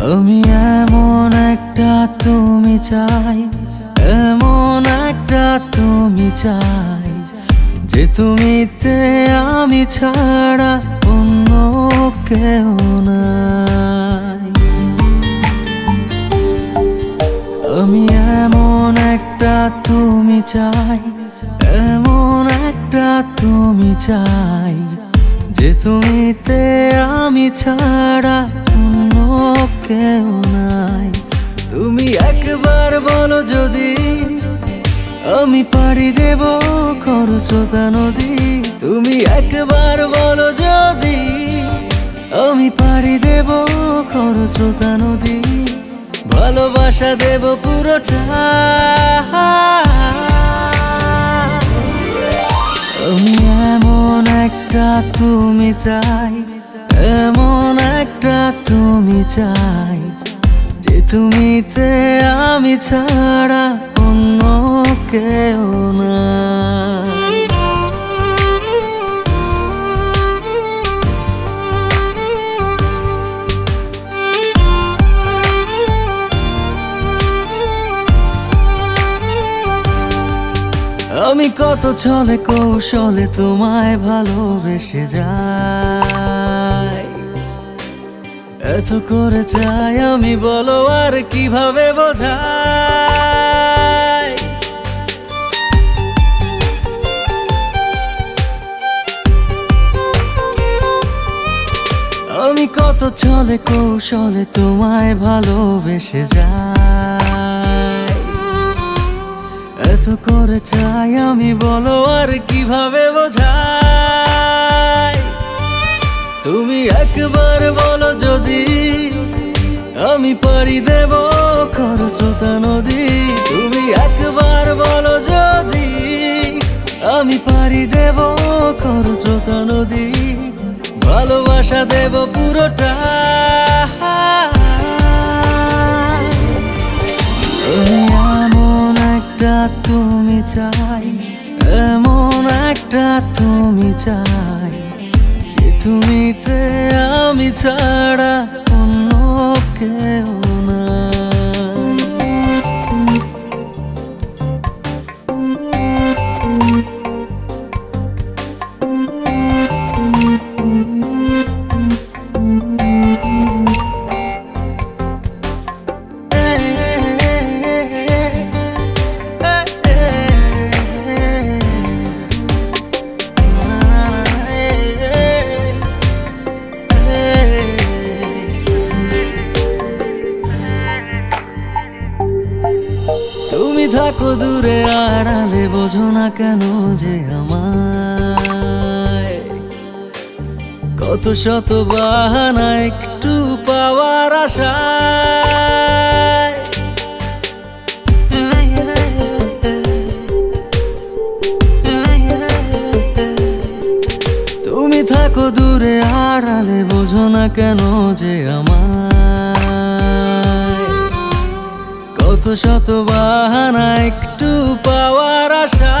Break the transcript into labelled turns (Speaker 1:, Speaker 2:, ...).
Speaker 1: আমি এমন একটা তুমি চাই, এমন একটা তুমি চাই, যে তুমিতে আমি ছাড়া অন্য কেউ নাই। আমি এমন একটা তুমি চাই, এমন একটা তুমি চাই, যে তুমিতে আমি ছাড়া কেউ নাই। তুমি একবার বলো যদি, আমি পাড়ি দেব খরস্রোতা নদী। তুমি একবার বলো যদি, আমি পাড়ি দেব খরস্রোতা নদী। ভালোবাসা দেব পুরোটা। আমি এমন একটা তুমি চাই এমন একটা তুমি চাই যে তুমিতে আমি ছাড়া অন্য কেউ না আমি কত ছলে কৌশলে তোমায় ভালোবেসে যাই। এত করে চাই আমি বলো আর কীভাবে বোঝাই? আমি কত চলে কৌশলে তোমায় ভালোবেসে যাই। এত করে চাই আমি বলো আর কীভাবে বোঝাই? তুমি একবার বলো আমি পারি দেব খরস্রোতা নদী। তুমি একবার বলো যদি, আমি পারি দেব খরস্রোতা নদী। ভালোবাসা দেব পুরোটা। এমন একটা তুমি চাই, এমন একটা তুমি চাই। তুমিতে আমি ছাড়া অন্য কেউ থাকো দূরে আড়ালে বোঝো না কেন যে আমায়। কত শত বাহানা একটু পাওয়ার আশায়। তুমি থাকো দূরে, আড়ালে বোঝো না কেন যে আমায়। কত শত বাহানা একটু পাওয়ার আশা।